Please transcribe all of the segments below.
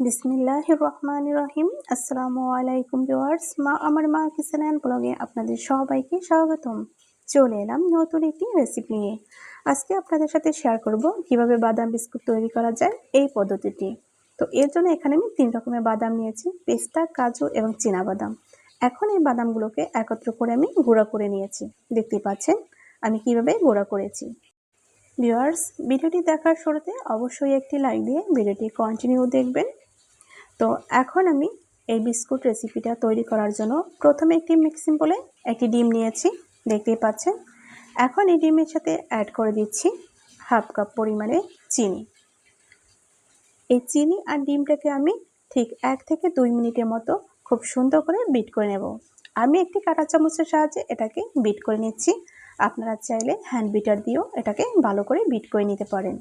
বিসমিল্লাহ রহমান রহিম আসসালামু আলাইকুম ভিউয়ার্স, মা, আমার মা কিচেন ব্লগে আপনাদের সবাইকে স্বাগতম। চলে এলাম নতুন একটি রেসিপি নিয়ে। আজকে আপনাদের সাথে শেয়ার করব কীভাবে বাদাম বিস্কুট তৈরি করা যায় এই পদ্ধতিটি। তো এর জন্য এখানে আমি তিন রকমের বাদাম নিয়েছি, পেস্তা, কাজু এবং বাদাম। এখন এই বাদামগুলোকে একত্র করে আমি গুঁড়া করে নিয়েছি। দেখতে পাচ্ছেন, আমি কীভাবে গুঁড়া করেছি। ভিউয়ার্স, ভিডিওটি দেখার শুরুতে অবশ্যই একটি লাইক দিয়ে ভিডিওটি কন্টিনিউ দেখবেন। তো এখন আমি এই বিস্কুট রেসিপিটা তৈরি করার জন্য প্রথমে একটি মিক্সিং বলে একটি ডিম নিয়েছি, দেখতেই পাচ্ছেন। এখন এই ডিমের সাথে অ্যাড করে দিচ্ছি হাফ কাপ পরিমাণে চিনি। এই চিনি আর ডিমটাকে আমি ঠিক এক থেকে দুই মিনিটের মতো খুব সুন্দর করে বিট করে নেব। আমি একটি কাঁটা চামচের সাহায্যে এটাকে বিট করে নিচ্ছি। আপনারা চাইলে হ্যান্ড বিটার দিয়েও এটাকে ভালো করে বিট করে নিতে পারেন।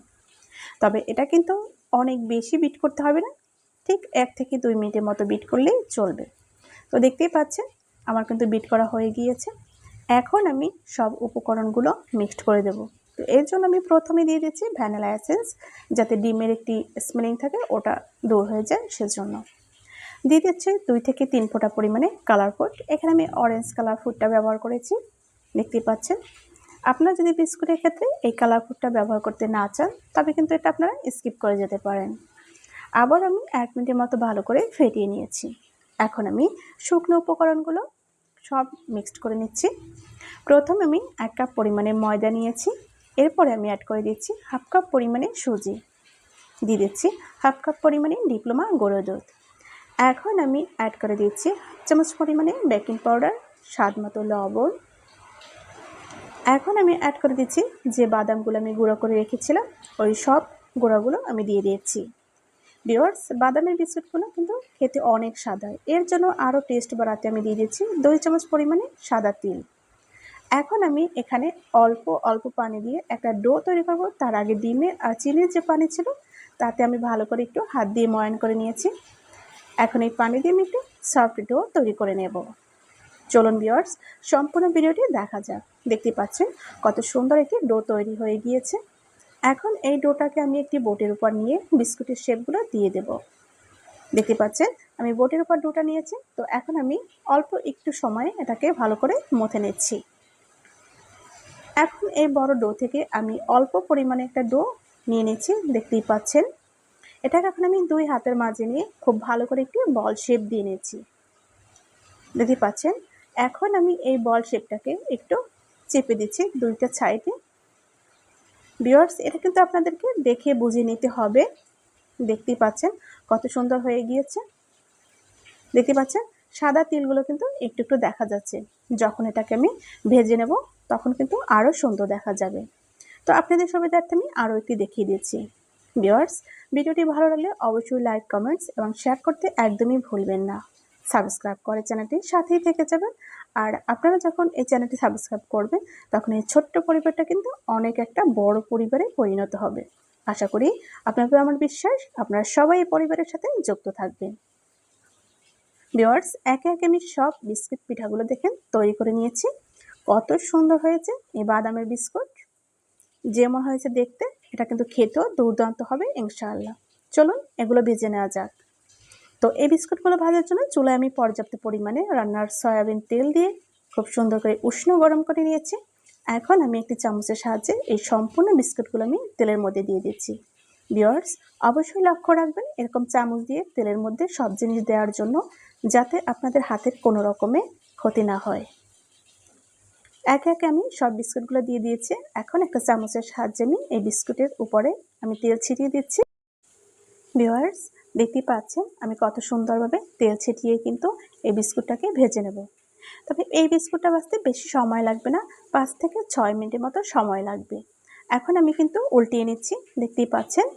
তবে এটা কিন্তু অনেক বেশি বিট করতে হবে না ঠিক এক থেকে দুই মিনিটের মতো বিট করলেই চলবে। তো দেখতেই পাচ্ছেন, আমার কিন্তু বিট করা হয়ে গিয়েছে। এখন আমি সব উপকরণগুলো মিক্সড করে দেব। তো এর জন্য আমি প্রথমে দিয়ে দিচ্ছি ভ্যানিলা এসেন্স যাতে ডিমের একটি স্মেলিং থাকে, ওটা দূর হয়ে যায় সেজন্য। দিয়ে দিচ্ছি দুই থেকে তিন ফোঁটা পরিমাণে কালার ফুড এখানে আমি অরেঞ্জ কালার ফুডটা ব্যবহার করেছি। দেখতেই পাচ্ছেন, আপনারা যদি বিস্কুটের ক্ষেত্রে এই কালার ফুডটা ব্যবহার করতে না চান, তবে কিন্তু এটা আপনারা স্কিপ করে যেতে পারেন। আবার আমি এক মিনিটের মতো ভালো করে ফেটিয়ে নিয়েছি। এখন আমি শুকনো উপকরণগুলো সব মিক্সড করে নিচ্ছি। প্রথম আমি এক কাপ পরিমাণে ময়দা নিয়েছি। এরপরে আমি অ্যাড করে দিচ্ছি হাফ কাপ পরিমাণে সুজি। দিয়ে দিচ্ছি হাফ কাপ পরিমাণে ডিপ্লোমা গুঁড়ো দুধ। এখন আমি অ্যাড করে দিচ্ছি চামচ পরিমাণে বেকিং পাউডার স্বাদ মতো লবণ। এখন আমি অ্যাড করে দিচ্ছি যে বাদামগুলো আমি গুঁড়ো করে রেখেছিলাম, ওই সব গুঁড়োগুলো আমি দিয়ে দিয়েছি। বিওয়ার্স, বাদামের বিস্কুটগুলো কিন্তু খেতে অনেক স্বাদ হয়। এর জন্য আরও টেস্ট বাড়াতে আমি দিয়ে দিচ্ছি দুই চামচ পরিমাণে সাদা তিল। এখন আমি এখানে অল্প অল্প পানি দিয়ে একটা ডো তৈরি করব। তার আগে ডিমে আর চিনির যে পানি ছিল, তাতে আমি ভালো করে একটু হাত দিয়ে ময়ান করে নিয়েছি। এখন এই পানি দিয়ে আমি একটু সফট ডো তৈরি করে নেব। চলুন বিয়ার্স সম্পূর্ণ ভিডিওটি দেখা যাক। দেখতে পাচ্ছেন কত সুন্দর একটি ডো তৈরি হয়ে গিয়েছে। এখন এই ডোটাকে আমি একটি বোটের উপর নিয়ে বিস্কুটের শেপগুলো দিয়ে দেব। দেখতে পাচ্ছেন, আমি বোটের উপর ডোটা নিয়েছি, তো এখন আমি অল্প একটু সময়ে এটাকে ভালো করে মথে নিচ্ছি। এখন এই বড় ডো থেকে আমি অল্প পরিমাণে একটা ডো নিয়ে নিচ্ছি, দেখতেই পাচ্ছেন। এটাকে এখন আমি দুই হাতের মাঝে নিয়ে খুব ভালো করে একটি বল শেপ দিয়ে নিচ্ছি। দেখতে পাচ্ছেন, এখন আমি এই বল শেপটাকে একটু চেপে দিচ্ছি দুইটা সাইডে বিয়ার্স এটা কিন্তু আপনাদেরকে দেখে বুঝে নিতে হবে। দেখতেই পাচ্ছেন কত সুন্দর হয়ে গিয়েছে। দেখতে পাচ্ছেন সাদা তিলগুলো কিন্তু একটু একটু দেখা যাচ্ছে। যখন এটাকে আমি ভেজে নেব, তখন কিন্তু আরও সুন্দর দেখা যাবে। তো আপনাদের সুবিধার্থে আমি আরও একটি দেখিয়ে দিচ্ছি। বিয়ার্স ভিডিওটি ভালো লাগলে অবশ্যই লাইক কমেন্টস এবং শেয়ার করতে একদমই ভুলবেন না। সাবস্ক্রাইব করে চ্যানেলটি সাথেই থেকে যাবেন। আর আপনারা যখন এই চ্যানেলটি সাবস্ক্রাইব করবেন, তখন এই ছোট্ট পরিবারটা কিন্তু অনেক একটা বড় পরিবারে পরিণত হবে। আশা করি আপনাদের আমার বিশ্বাস, আপনারা সবাই এই পরিবারের সাথে যুক্ত থাকবেন। ভিওয়ার্স একে একে আমি সব বিস্কুট পিঠাগুলো দেখেন তৈরি করে নিয়েছি। কত সুন্দর হয়েছে এই বাদামের বিস্কুট। যেমন হয়েছে দেখতে, এটা কিন্তু খেতেও দুর্দান্ত হবে, ইনশাআল্লাহ। চলুন এগুলো ভেজে নেওয়া যাক। তো এই বিস্কুটগুলো ভাজার জন্য চুলায় আমি পর্যাপ্ত পরিমাণে রান্নার সয়াবিন তেল দিয়ে খুব সুন্দর করে উষ্ণ গরম করে নিয়েছি। এখন আমি একটি চামচের সাহায্যে এই সম্পূর্ণ বিস্কুটগুলো আমি তেলের মধ্যে দিয়ে দিচ্ছি। বিয়ার্স অবশ্যই লক্ষ্য রাখবেন, এরকম চামচ দিয়ে তেলের মধ্যে সব জিনিস দেওয়ার জন্য যাতে আপনাদের হাতের কোনো রকমে ক্ষতি না হয়। একে একে আমি সব বিস্কুটগুলো দিয়ে দিয়েছি। এখন একটা চামচের সাহায্যে আমি এই বিস্কুটের উপরে আমি তেল ছিটিয়ে দিচ্ছি। ভিওয়ার্স দেখতেই পাচ্ছেন, আমি কত সুন্দরভাবে তেল ছিটিয়ে কিন্তু এই বিস্কুটটাকে ভেজে নেব। তবে এই বিস্কুটটা বাঁচতে বেশি সময় লাগবে না, পাঁচ থেকে ছয় মিনিটের মতো সময় লাগবে। এখন আমি কিন্তু উল্টিয়ে নিচ্ছি, দেখতেই পাচ্ছেন।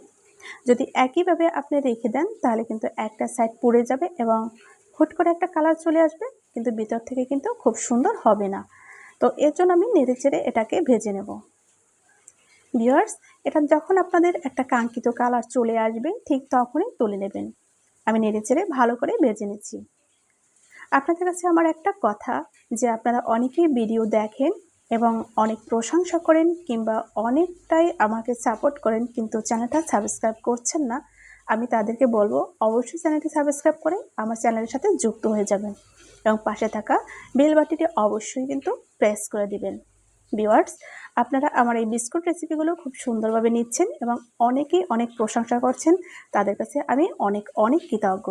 যদি একইভাবে আপনি রেখে দেন, তাহলে কিন্তু একটা সাইড পুড়ে যাবে এবং হুট করে একটা কালার চলে আসবে, কিন্তু ভিতর থেকে কিন্তু খুব সুন্দর হবে না। তো এর জন্য আমি নেড়ে চেড়ে এটাকে ভেজে নেব। ভিওয়ার্স এটা যখন আপনাদের একটা কাঙ্ক্ষিত কালার চলে আসবে, ঠিক তখনই তুলে নেবেন। আমি নেড়ে চেড়ে ভালো করে ভেজে নিচ্ছি। আপনাদের কাছে আমার একটা কথা, যে আপনারা অনেকেই ভিডিও দেখেন এবং অনেক প্রশংসা করেন কিংবা অনেকটাই আমাকে সাপোর্ট করেন, কিন্তু চ্যানেলটা সাবস্ক্রাইব করছেন না, আমি তাদেরকে বলব, অবশ্যই চ্যানেলটি সাবস্ক্রাইব করে আমার চ্যানেলের সাথে যুক্ত হয়ে যাবেন এবং পাশে থাকা বেল বাটিটি অবশ্যই কিন্তু প্রেস করে দিবেন। ভিওয়ার্স আপনারা আমার এই বিস্কুট রেসিপিগুলো খুব সুন্দরভাবে নিচ্ছেন এবং অনেকেই অনেক প্রশংসা করছেন। তাদের কাছে আমি অনেক অনেক কৃতজ্ঞ।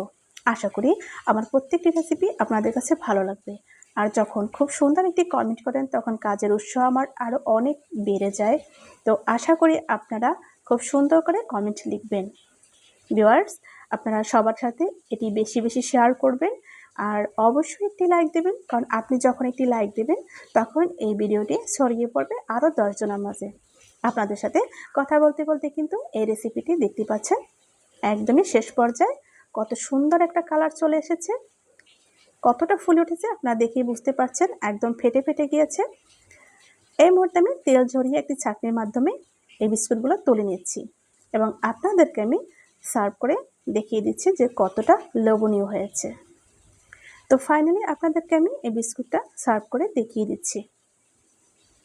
আশা করি আমার প্রত্যেকটি রেসিপি আপনাদের কাছে ভালো লাগবে। আর যখন খুব সুন্দর একটি কমেন্ট করেন, তখন কাজের উৎসাহ আমার আরও অনেক বেড়ে যায়। তো আশা করি আপনারা খুব সুন্দর করে কমেন্ট লিখবেন। ভিওয়ার্স আপনারা সবার সাথে এটি বেশি বেশি শেয়ার করবেন। আর অবশ্যই একটি লাইক দেবেন, কারণ আপনি যখন একটি লাইক দেবেন, তখন এই ভিডিওটি ছড়িয়ে পড়বে আরও দশজনের মাঝে। আপনাদের সাথে কথা বলতে বলতে কিন্তু এই রেসিপিটি দেখতে পাচ্ছেন, একদমই শেষ পর্যায়ে। কত সুন্দর একটা কালার চলে এসেছে। কতটা ফুলে উঠেছে আপনারা দেখেই বুঝতে পারছেন, একদম ফেটে ফেটে গিয়েছে। এই মুহূর্তে আমি তেল ঝরিয়ে একটি চাকনির মাধ্যমে এই বিস্কুটগুলো তুলে নিচ্ছি এবং আপনাদেরকে আমি সার্ভ করে দেখিয়ে দিচ্ছি যে কতটা লোভনীয় হয়েছে। তো ফাইনালি আপনাদেরকে আমি এই বিস্কুটটা সার্ভ করে দেখিয়ে দিচ্ছি।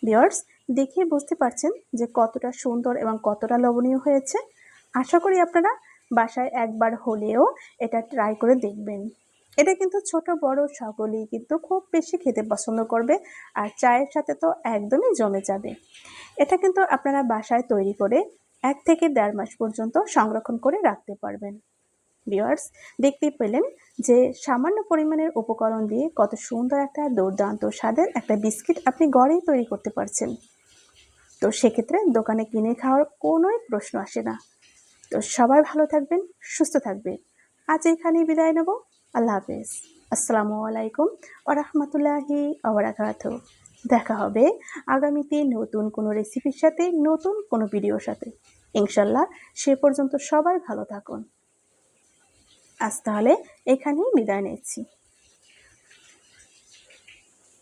বিয়ার্স দেখিয়ে বুঝতে পারছেন যে কতটা সুন্দর এবং কতটা লবণীয় হয়েছে। আশা করি আপনারা বাসায় একবার হলেও এটা ট্রাই করে দেখবেন। এটা কিন্তু ছোট, বড় সকলেই কিন্তু খুব বেশি খেতে পছন্দ করবে আর চায়ের সাথে তো একদমই জমে যাবে। এটা কিন্তু আপনারা বাসায় তৈরি করে এক থেকে দেড় মাস পর্যন্ত সংরক্ষণ করে রাখতে পারবেন। ভিওয়ার্স দেখতে পেলেন যে সামান্য পরিমাণের উপকরণ দিয়ে কত সুন্দর একটা দুর্দান্ত স্বাদের একটা বিস্কিট আপনি ঘরেই তৈরি করতে পারছেন। তো সেক্ষেত্রে দোকানে কিনে খাওয়ার কোনোই প্রশ্ন আসে না। তো সবাই ভালো থাকবেন, সুস্থ থাকবেন। আজ এখানেই বিদায় নেব। আল্লাহ হাফেজ। আসসালামু আলাইকুম ও রহমতুল্লাহি আবরাকাত দেখা হবে আগামীতে নতুন কোনো রেসিপির সাথে, নতুন কোনো ভিডিওর সাথে। ইনশাল্লাহ সে পর্যন্ত সবাই ভালো থাকুন। আজ তাহলে এখানেই বিদায় নিচ্ছি।